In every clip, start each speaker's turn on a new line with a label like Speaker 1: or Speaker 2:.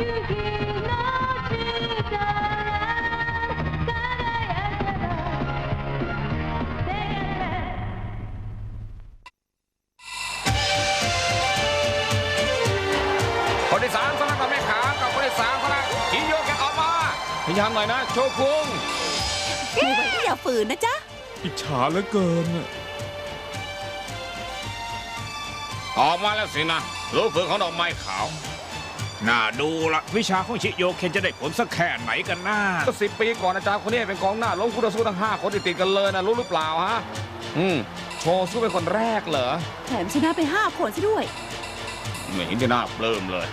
Speaker 1: คน
Speaker 2: ิสามสำนักกัมขากับคนที่สามสำนักฮิโยกกันออกมาพยายามหน่อยนะ โชกุง
Speaker 3: ไม่ไหวอย่าฝืนนะจ๊ะ
Speaker 4: อิจฉาเหลือเกิน
Speaker 2: ออกมาแล้วสินะรู้ฝึกของดอกไม้ขาว
Speaker 5: น่าดูละวิชาของชิโยเคนจะได้ผลสักแค่ไหนกันนะ
Speaker 2: ก็สิบปีก่อนอาจารย์คนนี้เป็นกองหน้าล้มคู่ต่อสู้ทั้งห้าคนติดๆกันเลยนะรู้หรือเปล่าฮะ อืมโชว์สู้เป็นคนแรกเหรอ
Speaker 3: แถมชนะไปห้าคนซะด้วย
Speaker 2: ไม่เห็นจะน่าปลื้มเลย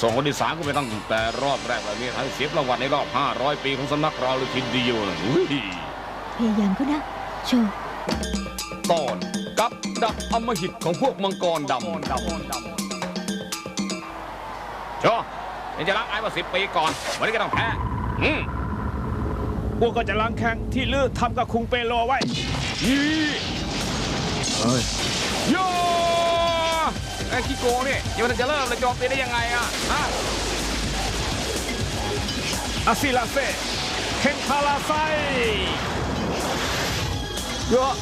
Speaker 2: สองคนที่สามก็ไปตั้งแต่รอบแรกแบบนี้ทั้งเสียประวัติในรอบ 500 ปีของสำนักเราเลยทีเดียวนะอุ้ย
Speaker 6: พยายามก็นะโชว์
Speaker 2: ตอนกับดักอำมหิตของพวกมังกรดำ โชว์ยังจะรักไอ้มาสิบปีก่อน วันนี้ก็ต้องแพ้อืม
Speaker 5: พวกก็จะล้างแข้งที่ลือทำกับคุงเปโลไว้
Speaker 2: ยี่
Speaker 4: เฮ้ย
Speaker 2: โยไอ้ขี้โกงนี่ยังไม่ทันจะเริ่มเลยโจมตีได้ยังไงอะฮะ
Speaker 5: อาซิลาเซเคนคาราไซ
Speaker 2: เยอะ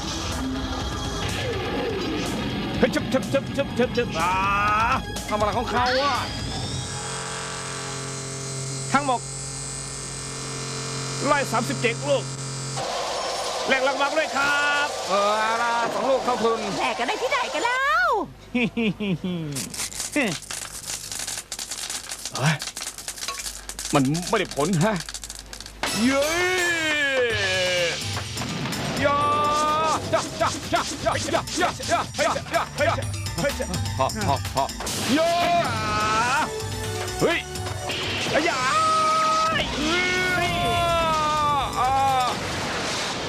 Speaker 5: เฮ้ยชึบชึบชึบชึบชึบชึบอ่า
Speaker 2: ทำอะไรของเขาอะ
Speaker 5: ทั้งหมดไล่สามสิบเจ็ดลูกแหลกรางวัลด้วยครับ
Speaker 2: เออเอาละสองลูกเท่าทุน
Speaker 3: แหลกกันได้ที่ไหนกันแล้ว
Speaker 2: เฮ้ยมันไม่ได้ผลฮะ เย้ยาจ้าจ้าจ้าจ้าจ้าจ้าจ้าจ้าจ้าจ้าพอพอพอเย้เฮ้ย
Speaker 5: อ้ยา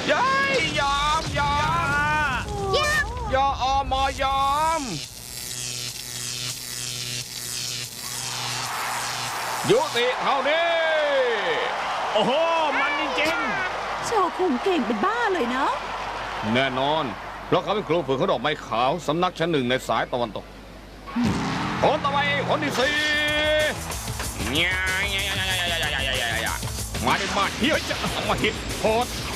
Speaker 5: า
Speaker 2: ยายยามยามยาอมยามยุติเท่านี้
Speaker 5: โอ้โห มันจริง
Speaker 3: โชว์คุงเก่งเป็นบ้าเลยเนาะ
Speaker 2: แน่นอน เพราะเขาเป็นครูฝึกเขาดอกไม้ขาว สำนักชั้นหนึ่งในสายตะวันตกคนต่อไปคนที่สี่เนี่ยมาได้มาเฮียจะเอามาฮิตโหด
Speaker 5: ๆ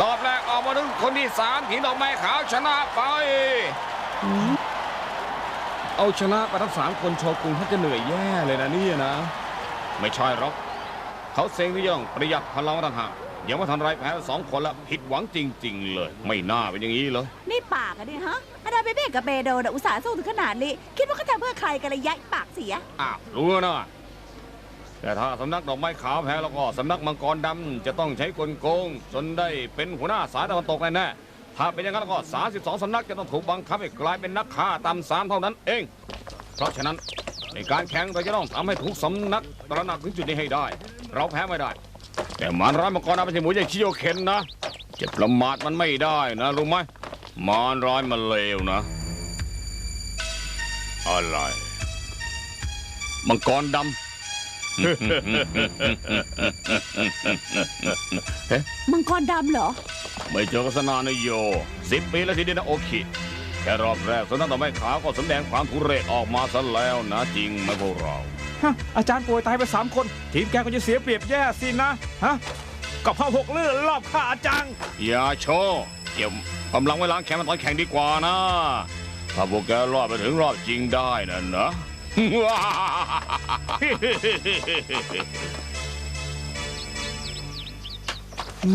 Speaker 6: รอ
Speaker 2: บแรกออกมาถึงคนที่สามทีมดอกไม้ขาวชนะไป เอาชนะไปทั้งสามคนโชกุงท่านจะเหนื่อยแย่เลยนะเนี่ยนะ ไม่ใช่หรอกเขาเซ็งที่ย่องประหยัดพลังต่างหากยังไม่ทันไรแพ้สองคนละผิดหวังจริง ๆ เลย ไม่น่าเป็นอย่างนี้เลย
Speaker 3: นี่ปากอะเนี่ยฮะอาดาเบเบ้กับเบโดนะอุตส่าห์สู้ถึงขนาดนี้ คิดว่าเขาทำเพื่อใครกันเลยยะปากเสีย
Speaker 2: อ้าวรู้แล้วนะ แต่ถ้าสำนักดอกไม้ขาวแพ้แล้วก็สำนักมังกรดำจะต้องใช้กลโกง จนได้เป็นหัวหน้าสายตะวันตกแน่ๆถ้าเป็นอย่างนั้นแล้วก็ 32 สำนักจะต้องถูกบังคับให้กลายเป็นนักฆ่าตามสามเท่านั้นเอง เพราะฉะนั้นในการแข่งเราจะต้องทำให้ทุกสำนักตระหนักถึงจุดนี้ให้ได้ เราแพ้ไม่ได้ แต่มารร้ายมังกรดำไม่ใช่หมูใหญ่ชิโยเคนนะจะประมาทมันไม่ได้นะรู้ไหมมารร้ายมันเลวนะ อะไรมังกรดำ
Speaker 3: มังกรดำเหรอ
Speaker 2: ไม่เจอกันสนานนะโยสิบปีแล้วทีเดียวนะโอเคแค่รอบแรกสนามต่อไม่ขาวก็แสดงความทุเรศออกมาซะแล้วนะจริงไหมพวกเรา
Speaker 5: ฮะอาจารย์ป่วยตายไปสามคน ทีมแกก็จะเสียเปรียบแย่สินะ ฮะกับพ่อหกเลื่อนรอบฆ่าอาจารย์
Speaker 2: อย่าโชว์เก็บกำลังไว้ล้างแขนมันตอนแข่งดีกว่านะ ถ้าพวกแกรอดไปถึงรอบจริงได้นะนะ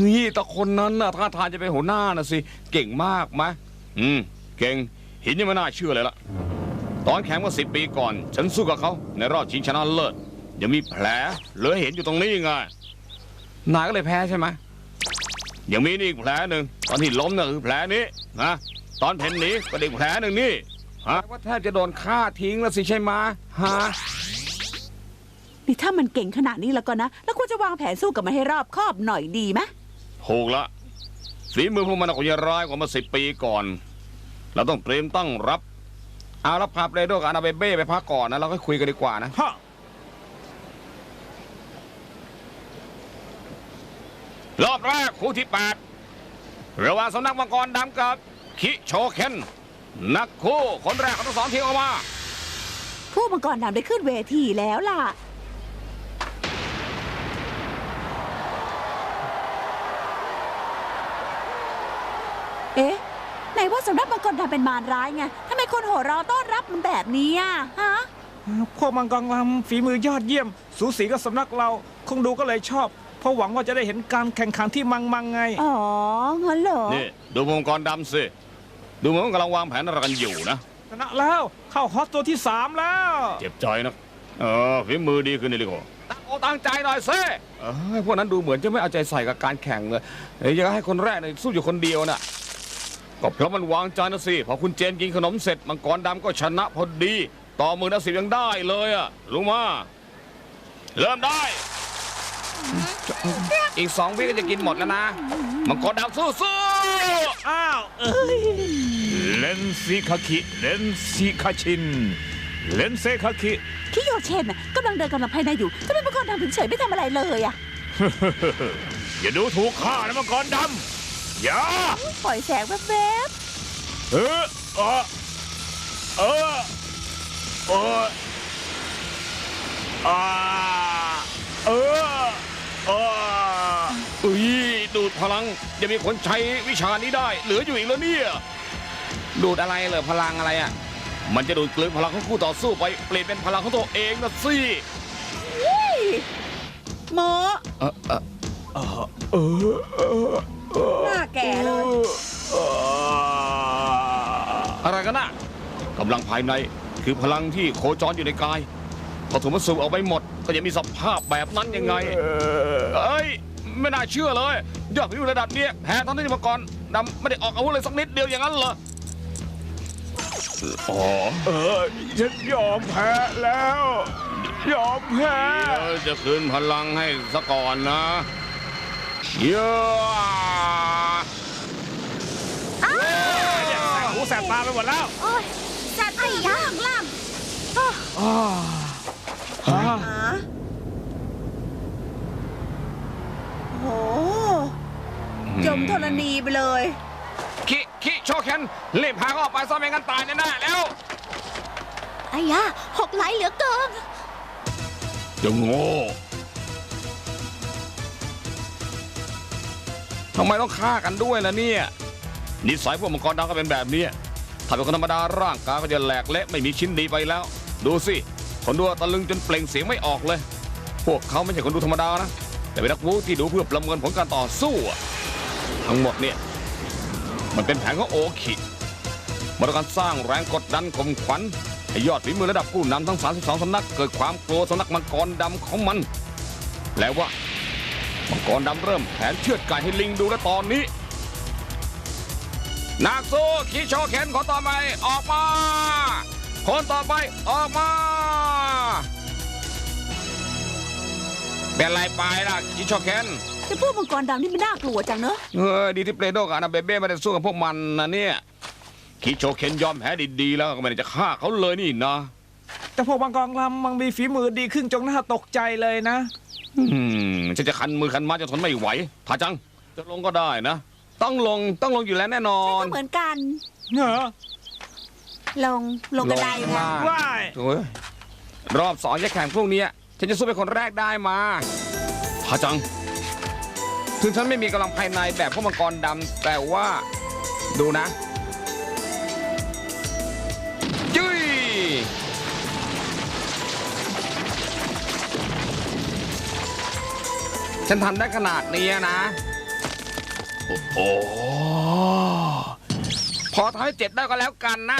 Speaker 2: นี่แต่คนนั้นน่ะท่าทางจะเป็นหัวหน้าน่ะสิ เก่งมากไหมอืม เก่งเห็นยังไม่น่าเชื่อเลยล่ะ ตอนแข่งเมื่อสิบปีก่อน ฉันสู้กับเขาในรอบชิงชนะเลิศยังมีแผลเหลือเห็นอยู่ตรงนี้ไงนายก็เลยแพ้ใช่ไหมยังมีนี่อีกแผลหนึ่งตอนที่ล้มน่ะคือแผลนี้นะตอนเพ่นหนีก็ได้อีกแผลหนึ่งนี่ ฮะ ว่าแทบจะโดนฆ่าทิ้งแล้วสิใช่ไหมฮะ
Speaker 3: นี่ถ้ามันเก่งขนาดนี้แล้วก็นะ แล้วควรจะวางแผนสู้กับมันให้รอบคอบหน่อยดีไหม
Speaker 2: ถูกละฝีมือพวกมันคงจะร้ายกว่าเมื่อสิบปีก่อน เราต้องเตรียมตั้งรับ เอารับพาเปรโดกับอานาเบเบ้ไปพักก่อนนะ เราก็คุยกันดีกว่านะ
Speaker 5: ฮะ
Speaker 2: รอบแรกคู่ที่8ระหว่างสำนักมังกรดำกับคิโชเคน นักคู่คนแรกของทั้งสองทีมออกมา
Speaker 3: ผู้มังกรดำได้ขึ้นเวทีแล้วล่ะ เอ๊ะไหนว่าสำนักมังกรดำเป็นมารร้ายไงทำไมคนโหเราะต้อนรับมันแบบนี้อะฮะ
Speaker 5: พวกมังกรลำฝีมือยอดเยี่ยม สูสีกับสำนักเรา คงดูก็เลยชอบ เพราะหวังว่าจะได้เห็นการแข่งขันที่มังมังๆไง
Speaker 3: อ๋องั้นเหรอ
Speaker 2: นี่ ดูมังกรดำสิ ดูเหมือนว่ากำลังวางแผนอะไรกันอยู่นะ
Speaker 5: ชนะแล้วเข้าฮอตตัวที่สามแล้ว
Speaker 2: เจ็บใจนะเออฝีมือดีขึ้นนี่ลิโกตั้งอกตั้งใจหน่อยสิเอ้ยพวกนั้นดูเหมือนจะไม่เอาใจใส่กับการแข่งเลยเอ้ยอยากให้คนแรกเนี่ยสู้อยู่คนเดียวน่ะก็เพราะมันวางใจนะสิพอคุณเจนกินขนมเสร็จมังกรดำก็ชนะพอดี ต่อมือนะสิบยังได้เลยอะรู้มา เริ่มได้ อีกสองวิก็จะกินหมดแล้วนะ มังกรดำสู้สู้
Speaker 5: อ้าวเอ้ยเลนซิคาคิเลนซิคาชินเลนเซคาคิ
Speaker 3: คิโยเชนน่ะกำลังเดินกำลังภายในอยู่ทำไมมังกรดำถึงเฉยไม่ทำอะไรเลยอะ
Speaker 5: อย่าดูถูกข้านะมังกรดำอย่า
Speaker 3: ปล่อยแสงแวบ
Speaker 5: เออเออเออเอออ่าเออเออ
Speaker 2: อุ้ยดูดพลังจะมีคนใช้วิชานี้ได้ เหลืออยู่อีกแล้วเนี่ยดูดอะไรเหรอพลังอะไรอะ มันจะดูดกลืนพลังของคู่ต่อสู้ไปเปลี่ยนเป็นพลังของตัวเองนะสิ
Speaker 3: ๆโม
Speaker 2: เออเออ
Speaker 5: เออเออ
Speaker 3: หน้าแก่เลย
Speaker 5: เออ
Speaker 2: อะไรกันน่ะกำลังภายในคือพลังที่โคจรอยู่ในกายพอถูกมันสูบออกไปหมด ก็ยังมีสภาพแบบนั้นยังไงเอ้ย ไม่น่าเชื่อเลยยอดพิวระดับเนี้ยแพ้ตอนที่มาก่อนดำไม่ได้ออกอาวุธเลยสักนิดเดียวอย่างนั้นเหรออ๋อ
Speaker 5: เออฉันยอมแพ้แล้ว ยอมแพ้
Speaker 2: เดี๋ยวจะคืนพลังให้ซะก่อนนะเยอะ
Speaker 5: เนี่ยแสบหูแสบตาไปหมดแล้ว
Speaker 6: โอ้ยจัดไปย่างล่
Speaker 5: อ่าอ่า
Speaker 3: หาโห จมธรณีไปเลย
Speaker 2: คิคิโชเคนรีบพาเขาออกไปซะไม่งั้นตายแน่ๆแล้ว
Speaker 6: ไอ้ยาหกไหลเหลือเกิน
Speaker 2: จะโง่ทำไมต้องฆ่ากันด้วยล่ะเนี่ย นิสัยพวกมังกรดำก็เป็นแบบนี้ ถ้าเป็นคนธรรมดาร่างกายก็จะแหลกเละไม่มีชิ้นดีไปแล้ว ดูสิ คนดูตะลึงจนเปล่งเสียงไม่ออกเลย พวกเขาไม่ใช่คนดูธรรมดานะ แต่เป็นนักวูที่ดูเพื่อประเมินผลการต่อสู้อะ ทั้งหมดเนี่ย มันเป็นแผนของโอคิมาตรการสร้างแรงกดดันข่มขวัญให้ยอดฝีมือระดับผู้นำทั้ง 32สำนัก เกิดความกลัวสำนักมังกรดำของมัน แล้วว่ามังกรดำเริ่มแผนเชือดไก่ให้ลิงดูแลตอนนี้นักสู้คิโชเคนคนต่อไปออกมา คนต่อไปออกมา เป็นไรไปล่ะคิโชเคน
Speaker 3: แต่พวกมังกรดำนี่มันน่ากลัวจังเนอะ
Speaker 2: เออดีที่เปรโดกับอานาเบเบ้ไม่ได้สู้กับพวกมันนะเนี่ยคิโชเคนยอมแพ้ดีๆแล้วก็ไม่ได้จะฆ่าเขาเลยนี่นะ
Speaker 5: แต่พวกมังกรลำมันมีฝีมือดีขึ้นจนน่าตกใจเลยนะ
Speaker 2: อืมฉันจะคันมือคันไม้จะทนไม่ไหวถ้าจัง จะลงก็ได้นะ ต้องลงต้องลงอยู่แล้วแน่นอน
Speaker 3: ก็เหมือนกัน
Speaker 5: เหรอ
Speaker 3: ลงลงกระได
Speaker 2: ลง
Speaker 3: นะ
Speaker 2: ล่าง
Speaker 5: ว้าย
Speaker 2: โอ้ยรอบสองจะแข่งพวกเนี้ยฉันจะสู้เป็นคนแรกได้มาถ้าจัง ถึงฉันไม่มีกำลังภายในแบบพวกมังกรดำแต่ว่าดูนะจุ้ยฉันทำได้ขนาดนี้นะ โอ้โหพอทำให้เจ็ดได้ก็แล้วกันนะ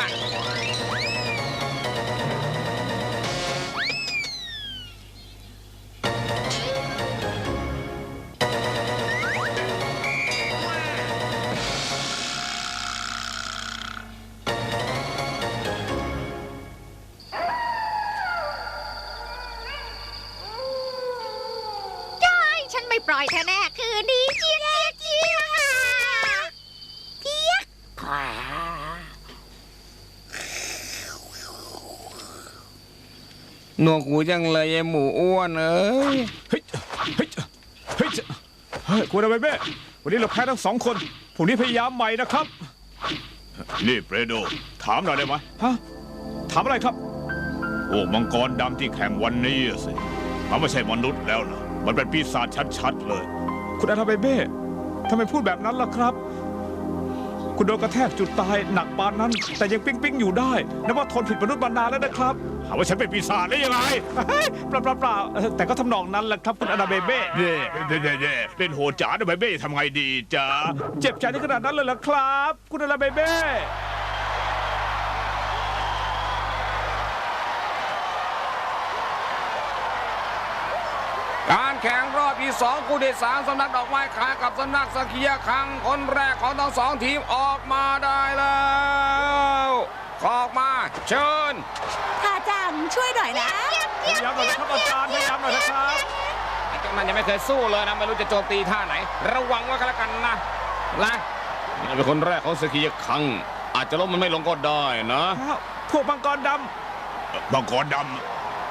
Speaker 2: หนวกหูจังเลยไอ้หมูอ้วนเอ้ย
Speaker 5: เฮ้ยเฮ้ยเฮ้ย
Speaker 7: คุณอะไรเบ้วันนี้เราแพ้ทั้งสองคนพรุ่นี้พยายามใหม่นะครับ
Speaker 5: นี่เปรโด ถามหน่อยได้ไหม
Speaker 7: ฮะถามอะไรครับ
Speaker 5: พวกมังกรดำที่แข่งวันนี้สิมันไม่ใช่มนุษย์แล้วนะมันเป็นปีศาจชัดๆเลย
Speaker 7: คุณอาทาเบ้ทำไมพูดแบบนั้นล่ะครับ คุณโดนกระแทกจุดตายหนักปานนั้น แต่ยังปิ้งปิ้งอยู่ได้นับว่าทนผิดมนุษย์มานานแล้วนะครับ
Speaker 5: หาว่าฉันเป็นปีศาจได้ยังไง
Speaker 7: เปล่าเปล่าแต่ก็ทำนองนั้นแหละครับคุณอนาเบเบ้
Speaker 5: เย่เย่เย่เล่นโหดจ๋าอนาเบเบ้ทำไงดีจ๊า
Speaker 7: เจ็บใจในขนาดนั้นเลยเหรอครับ คุณอนาเบเบ้
Speaker 2: ที่สองคู่ที่สามสำนักดอกไม้ขากับสำนักสกียคังคนแรกของทั้งสองทีมออกมาได้แล้วออกมาเชิญ
Speaker 3: ค่าจังช่วยหน่อยนะ
Speaker 7: ย้ำหน่อยนะครับอาจารย์ให้ย้ำหน่อยนะครับ
Speaker 2: มันยังไม่เคยสู้เลยนะไม่รู้จะโจมตีท่าไหน ระวังไว้ก็แล้วกันนะนะนี่เป็นคนแรกของสกียคัง อาจจะล้มมันไม่ลงก็ได้นะ
Speaker 7: พวกบังกรดำ
Speaker 5: บังกรด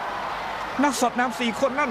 Speaker 5: ำ
Speaker 7: นักสัดว์น้ำ
Speaker 2: สี่คนนั่น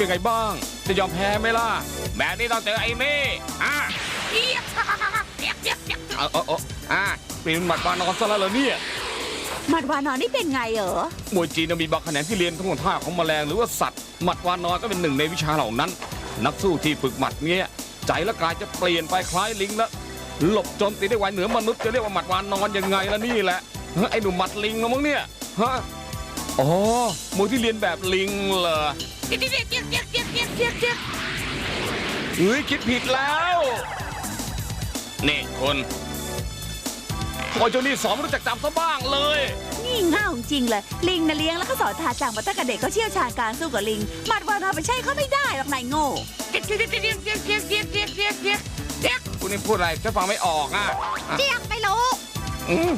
Speaker 2: เป็น
Speaker 7: ไงบ้าง
Speaker 2: จะยอมแพ้ไหมล่ะ
Speaker 3: แบบ
Speaker 2: นี้ต้องเจอไอ้เม่อะเอี๊ยบเอี๊ยบเยี่ยบเอาาเอาอะเปลี่ยนหมัดวานอนซะแล้วเหรอเนี่ย
Speaker 3: หมัดวานอนนี่เป็นไงเหรอ
Speaker 2: มวยจีนมีบัางแขนที่เรียนทั้งหมดท่าของแมลงหรือว่าสัตว์หมัดวานอนก็เป็นหนึ่งในวิชาเหล่านั้น นักสู้ที่ฝึกหมัดเงี้ยใจและกายจะเปลี่ยนไปคล้ายลิงแล้วหลบโจมตีได้ไวเหนือมนุษย์จะเรียกว่าหมัดวานอนยังไงล่ะนี่แหละไอ้หนุ่มหมัดลิงนะมั้งเนี่ยฮะอ๋อมวยที่เรียนแบบลิงเหรอ เฮ้ยคิดผิดแล้วนี่คนโอ้ยเจ้านี่สอนรู้จักจำซะบ้างเลย
Speaker 3: นี่ง่าวจริงเลย ลิงนะเลี้ยงแล้วก็สอนทาจังมาตั้งแต่เด็กเขาเชี่ยวชาญการสู้กับลิงมัดว่านอนไปใช่เขาไม่ได้หรอกนายโง่
Speaker 2: คุณนี่พูดอะไรฉันฟังไม่ออกอะ
Speaker 6: เจี๊ยกไม่รู้
Speaker 2: อืม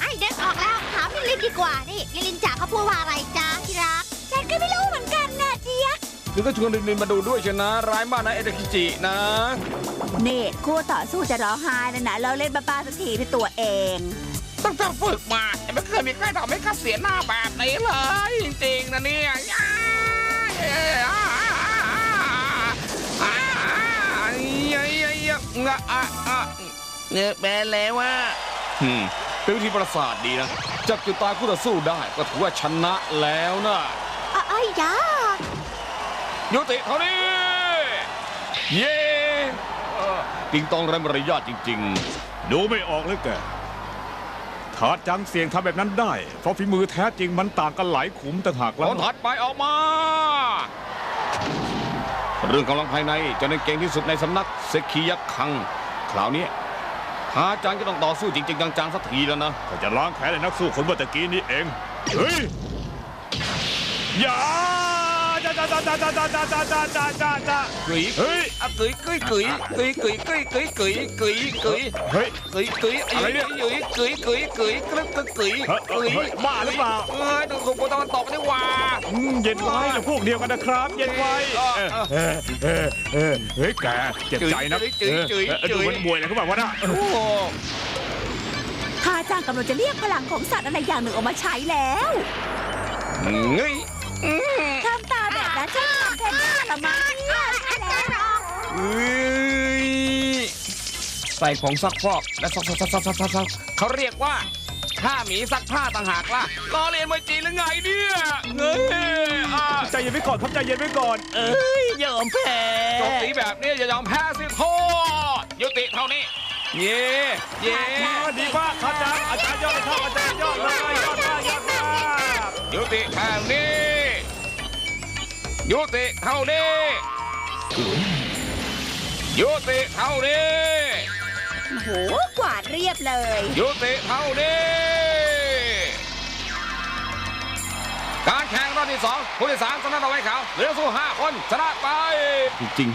Speaker 6: ไอ้เด็กออกแล้วถามลิลินดีกว่านี่ลิลินจ๋าเขาพูดว่าอะไรจ้าที่รักฉันก็ไม่รู้เหมือนกัน ยก
Speaker 2: คือก็ชวนลินๆมาดูด้วยชนะ ร้ายมากนะเอเดคิจินะ
Speaker 3: เนตคู่ต่อสู้จะร้องไห้นะนะเราเล่นบ้าๆสักทีที่ตัวเอง
Speaker 2: ตั้งแต่ฝึกมายังไม่เคยมีใครทำให้ข้าเสียหน้าแบบนี้เลย จริงๆนะเนี่ยเนี่ยแปลแล้วว่าเป็นวิธีประสาทดีนะ จับจุดตายคู่ต่อสู้ได้ก็ถือว่าชนะแล้วนะ
Speaker 6: อะไอ้ยา
Speaker 2: ยุติเท่านี้ เย้เออติงตองไรมารยาทจริง
Speaker 5: ดูไม่ออกเลยแก
Speaker 7: ถาจังเสียงทำแบบนั้นได้ เพราะฝีมือแท้จริงมันต่างกันหลายขุมต่างหาก
Speaker 2: ๆ
Speaker 7: แล้
Speaker 2: ควนถัดไปออกมา เรื่องกำลังภายในเจะในนเก่งที่สุดในสำนักเซคิยักคัง คราวนี้ทาจังจะต้องต่อสู้จริงๆจังๆสักทีแล้วนะ
Speaker 5: ก็จะล้างแค้นให้นักสู้คนเมื่อตะกี้นี้เอง เฮ้ย อย่า จ้าจ้าจ้าจ้าจ้าจ้าจ้าจ้าจ้าจ้าจ้า
Speaker 2: กึ๋ย
Speaker 5: เฮ้ย
Speaker 2: อะกึ๋ยกึ๋ยกึ๋ยกึ๋ยกึ๋ยกึ๋ยกึ๋ยกึ๋ยกึ๋ยกึ๋ย
Speaker 5: เฮ้ย
Speaker 2: กึ๋ยก๋ย
Speaker 5: อะไรเนี่ย
Speaker 2: กึ๋ยกึ๋ยกึ๋ยก๋ยกึ๋ยกึ๋ยกึ๋ย
Speaker 5: เฮ้ยเฮ้ยบ้าหรือเปล่า
Speaker 2: เอ้ยต้องส่งโปรตะวันตกนี่ว่า
Speaker 7: อืมเย็นไว้นะพวกเดียวกันนะครับ เย็นไว้
Speaker 2: เออ
Speaker 5: เออเออเฮ้ยแกเจ็บใจนะ
Speaker 2: จุ๋ยจุ๋ย
Speaker 5: เออเออ
Speaker 2: จุ๋
Speaker 5: ดู
Speaker 2: ย
Speaker 5: มันบวยอะไรเขาบอกว่านะ
Speaker 2: โอ้โห
Speaker 3: ทาจังกำลังจะเรียกพลังของสัตว์อะไรอย่างหนึ่งออกมาใช้แล้ว
Speaker 2: เฮ้ยา
Speaker 3: แบบนั้นจะทำแทนหน้าละมั้งเนี่ยใช่แล้ว
Speaker 2: เฮ้ยใส่ของซักฟอกและซักซักซักซักซักซักซักเขาเรียกว่าผ้าหมีซักผ้าต่างหากล่ะล้อเลียนมวยจีนหรือไงเนี่ยเฮ้ยอะ
Speaker 7: ใจเย็นไว้ก่อนครับใจเย็นไว้ก่อน เออ
Speaker 3: ยอมแพ้
Speaker 2: จมตีแบบนี้อย่ายอมแพ้สิโทษยุติเท่านี้ เย่เย่
Speaker 7: ดีมากครับอาจารย์อาจารย์ยอดเลยครับอาจารย์ยอดเลยยอดมากยอดมาก
Speaker 2: ยุติเท่านี้ ยุติเท่านี้ยุติเท่านี้
Speaker 3: โหกวาดเรียบเลย
Speaker 2: ยุติเท่านี้การแข่งรอบที่สองผู้ที่สามชนะเอาไว้เขาวเหลือสู้ห้าคนชนะไป จริง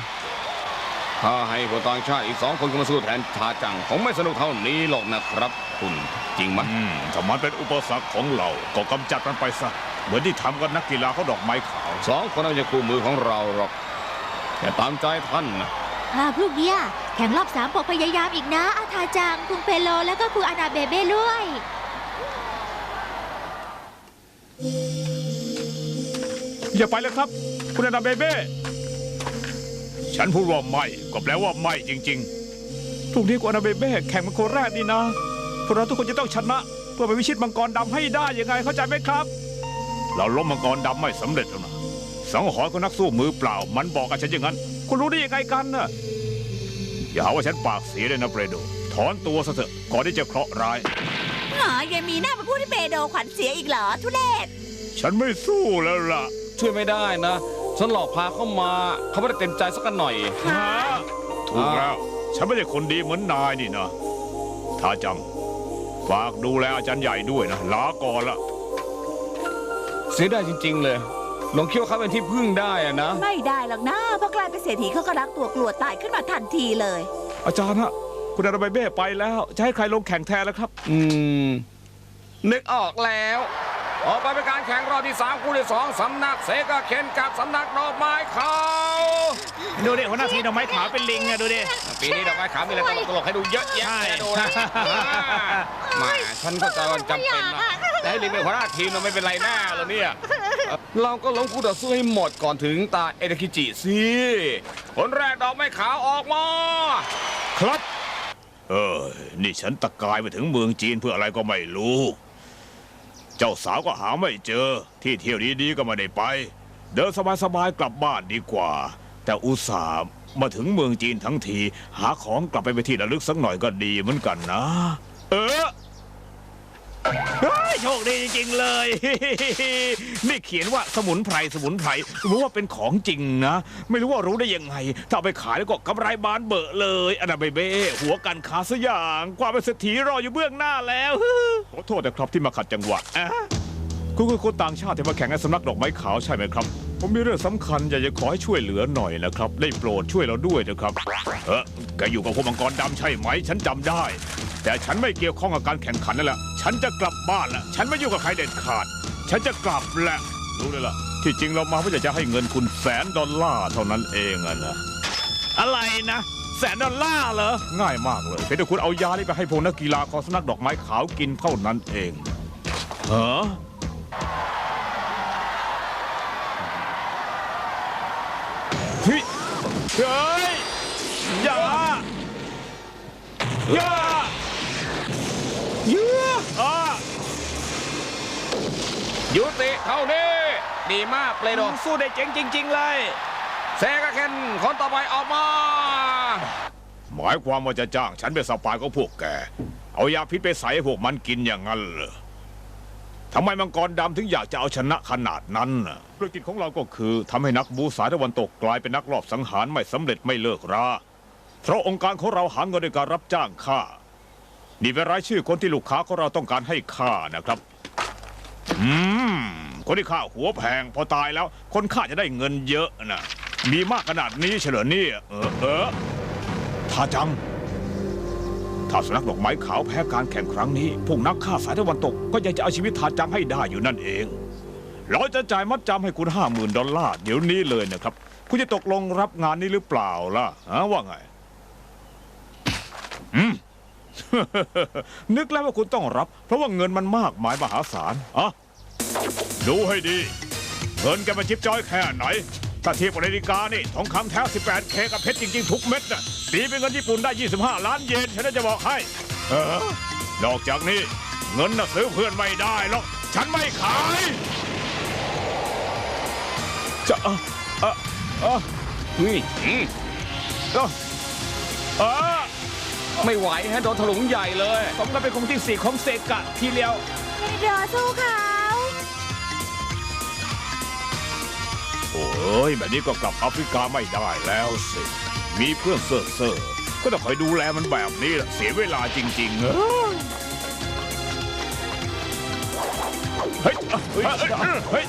Speaker 2: ๆถ้าให้ผู้ต่างชาติอีกสองคนเข้ามาสู้แทนทาจังผมไม่สนุกเท่านี้หรอกนะครับ คุณจริงไหม
Speaker 5: อืมถ้ามันเป็นอุปสรรคของเราก็กำจัดมันไปซะ เหมือนที่ทำกับนักกีฬาเขาดอกไม้ขาว
Speaker 2: สองคนนั้นจะคู่มือของเราหรอกแต่ตามใจท่านนะ
Speaker 6: อ่าพรุ่งเนี้ยแข่งรอบสามบอกพยายามอีกนะอาทาจังคุงเปโลแล้วก็คุงอานาเบเบ้ด้วย
Speaker 7: อย่าไปเลยครับ คุณอนาเบเบ้
Speaker 5: ฉันพูดว่าไม่ก็แปลว่าไม่จริง
Speaker 7: พรุ่งนี้คุณอนาเบเบ้แข่งเป็นคนแรกนี่นะพวกเราทุกคนจะต้องชนะ เพื่อไปวิชิตมังกรดำให้ได้ยังไงเข้าใจไหมครับ
Speaker 5: ๆ เราล้มมังกรดำไม่สำเร็จแล้วนะสังหรณ์ของนักสู้มือเปล่า มันบอกกับฉันอย่างนั้น
Speaker 7: คุณรู้ได้ยังไงกันน่ะ
Speaker 5: อย่าหาว่าฉันปากเสียเลยนะเปรโด ถอนตัวซะเถอะก่อนที่จะเคราะห์ร้าย
Speaker 3: หายังมีหน้ามาพูดที่เปโดขวัญเสียอีกเหรอทุเรศ
Speaker 5: ฉันไม่สู้แล้วล่ะ
Speaker 2: ช่วยไม่ได้นะ ฉันหลอกพาเข้ามาเขาไม่ได้เต็มใจสักหน่อย
Speaker 3: ฮะ
Speaker 5: ถูกแล้ว ฉันไม่ใช่คนดีเหมือนนายนี่นะท้าจัง ฝากดูแลอาจารย์ใหญ่ด้วยนะลาก่อนละ
Speaker 2: เสียดายจริง ๆ เลยลองคิดว่าเขาเป็นที่พึ่งได้อะนะ
Speaker 3: ไม่ได้หรอกนะเพราะกลายเป็นเศรษฐีเขาก็รักตัวกลัวตายขึ้นมาทันทีเลย
Speaker 7: อาจารย์ฮะ คุณอนาเบเบ้ไปแล้ว จะให้ใครลงแข่งแทนแล้วครับ
Speaker 2: อืม นึกออกแล้ว ออกไปเป็นการแข่งรอบที่สามคู่ที่สองสำนักเสกาเข็นกับสำนักดอกไม้ขาว
Speaker 7: ดูดิหัวหน้าทีมดอกไม้ขาวเป็นลิงอะดูดิ
Speaker 2: ปีนี้ดอกไม้ขาวมีอะไรตลกๆให้ดูเยอะแยะ
Speaker 7: ใช่
Speaker 2: เลยดูนะแหมาฉันก็จะจำเป็นนะ แต่ให้ลิงเป็นหัวหน้าทีมเราไม่เป็นไรแน่เลยเนี่ย เราก็ล้มคู่ต่อสู้ให้หมดก่อนถึงตาเอเดคิจิสิคนแรกดอกไม้ขาวออกมา
Speaker 5: ครับ เออ นี่ฉันตะกายไปถึงเมืองจีนเพื่ออะไรก็ไม่รู้ เจ้าสาวก็หาไม่เจอ ที่เที่ยวดีๆก็ไม่ได้ไป เดินสบายๆกลับบ้านดีกว่า แต่อุตส่าห์มาถึงเมืองจีนทั้งที หาของกลับไปไปนที่ระลึกสักหน่อยก็ดีเหมือนกันนะ เออ
Speaker 7: เฮ้ยโชคดีจริงๆเลย นี่เขียนว่าสมุนไพรสมุนไพรรู้ว่าเป็นของจริงนะ ไม่รู้ว่ารู้ได้ยังไง ถ้าเอาไปขายแล้วก็กำไรบานเบอะเลย อันาเบเบ้หัวกันขาสอย่าง ความเป็นเศรษฐีรออยู่เบื้องหน้าแล้ว
Speaker 5: ขอโทษนะครับที่มาขัดจังหวะ
Speaker 7: อะ
Speaker 5: คุณคือคนต่างชาติที่มาแข่งในสำนักดอกไม้ขาวใช่ไหมครับ ผมมีเรื่องสำคัญอยากจะขอให้ช่วยเหลือหน่อยนะครับ ได้โปรดช่วยเราด้วยนะครับเออแกอยู่กับพวกมังกรดำใช่ไหม ฉันจำได้ แต่ฉันไม่เกี่ยวข้องกับการแข่งขันนั่นแหละ ฉันจะกลับบ้านละฉันไม่ยุ่งกับใครเด็ดขาด ฉันจะกลับแหละรู้เลยล่ะ ที่จริงเรามาเพื่อจะให้เงินคุณแสนดอลลาร์เท่านั้นเองอะนะ
Speaker 7: อะไรนะแสนดอลลาร์เหรอ
Speaker 5: ง่ายมากเลยเพียงแต่คุณเอายานี้ไปให้พวกนักกีฬาของสำนักดอกไม้ขาวกินเท่านั้นเองฮะ
Speaker 7: เเฮ้ยอย่าอย่าเยืออ่า
Speaker 2: ยุติเท่านี้ ดีมากเปลโด
Speaker 7: สู้ได้เจ๋งจริง ๆ เลย
Speaker 2: เซกาเคนคนต่อไปออกมา
Speaker 5: หมายความว่าจะจ้างฉันเป็นสปายของพวกแก เอายาพิษไปใส่ให้พวกมันกินอย่างนั้นเหรอ ทำไมมังกรดำถึงอยากจะเอาชนะขนาดนั้นน่ะธุรกิจของเราก็คือทำให้นักบูสายตะวันตกกลายเป็นนักลอบสังหารไม่สำเร็จไม่เลิกราเพราะองค์การของเราหาเงินด้วยการรับจ้างฆ่า นี่เป็นรายชื่อคนที่ลูกค้าของเราต้องการให้ฆ่านะครับ อืม คนที่ฆ่าหัวแพงพอตายแล้ว คนฆ่าจะได้เงินเยอะนะมีมากขนาดนี้เฉลอเนี่ยเออเออทาจัง ถ้าสำนักดอกไม้ขาวแพ้การแข่งครั้งนี้ พวกนักฆ่าสายตะวันตกก็ยังจะเอาชีวิตทาจังให้ได้อยู่นั่นเอง เราจะจ่ายมัดจำให้คุณห้าหมื่นดอลลาร์เดี๋ยวนี้เลยนะครับ คุณจะตกลงรับงานนี้หรือเปล่าล่ะฮะว่าไง อืม นึกแล้วว่าคุณต้องรับ เพราะว่าเงินมันมากมายมหาศาลอะดูให้ดี เงินแกมันจิบจอยแค่ไหน ถ้าเทียบกับนาฬิกานี่ทองคำแท้ 18K กับเพชรจริงๆ ทุกเม็ดน่ะตีเป็นเงินญี่ปุ่นได้ 25 ล้านเยนฉันน่าจะบอกให้ เออนอกจากนี้ เงินน่ะซื้อเพื่อนไม่ได้หรอกฉันไม่ขาย
Speaker 7: จะเอ่อเอ่อเอ่อ
Speaker 2: นี่อืม
Speaker 7: เออเออ
Speaker 2: ไม่ไหวฮะโดนถลุงใหญ่เลย
Speaker 7: สมกับเป็นคนที่สี่ของเซกะทีเดียว
Speaker 3: เดี๋ยวสู้เข
Speaker 5: อ้ยแบบนี้ก็กลับแอฟริกาไม่ได้แล้วสิ มีเพื่อนเซ่อเซ่อๆก็ต้องคอยดูแลมันแบบนี้แหละเสียเวลาจริงๆเออเฮ้ยเฮ้ยเฮ้ย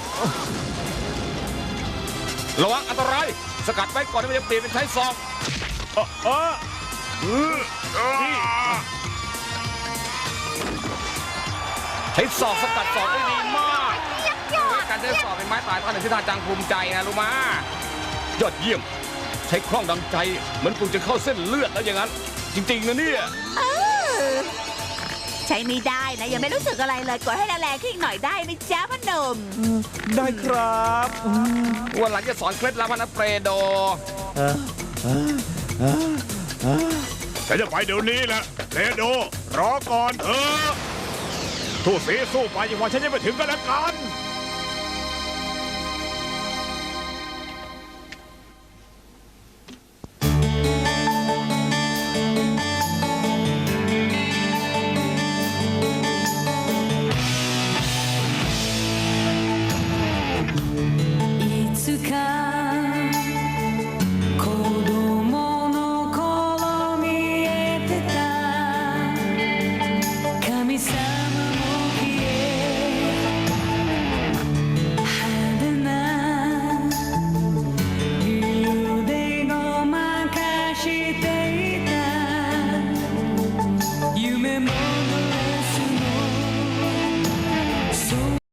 Speaker 2: ระวังอันตราย สกัดไว้ก่อนที่มันจะเปลี่ยนเป็นใช้ซอง
Speaker 5: เออเออเออเออ
Speaker 2: ใช้ศอกสกัดศอกได้ดีมาก การใช้ศอกเป็นไม้ตายท่านหนึ่งที่ท่าจังภูมิใจนะรู้มายอดเยี่ยม ใช้คล่องดังใจ เหมือนคุณจะเข้าเส้นเลือดแล้วอย่างนั้น จริงๆนะเนี่ย
Speaker 3: เออใช้ไม่ได้นะ ยังไม่รู้สึกอะไรเลยกดให้แรงๆขึ้นอีกหน่อยได้ไหมจ๊ะพอหนม
Speaker 7: ได้ครับอืม
Speaker 2: วันหลังจะสอนเคล็ดลับให้นะเปรโด
Speaker 5: ฉันจะไปเดี๋ยวนี้แหละเลโด รอก่อนเถอะทูตสีสู้ไปยังว่าฉันยังไม่ถึงกันแล้วกัน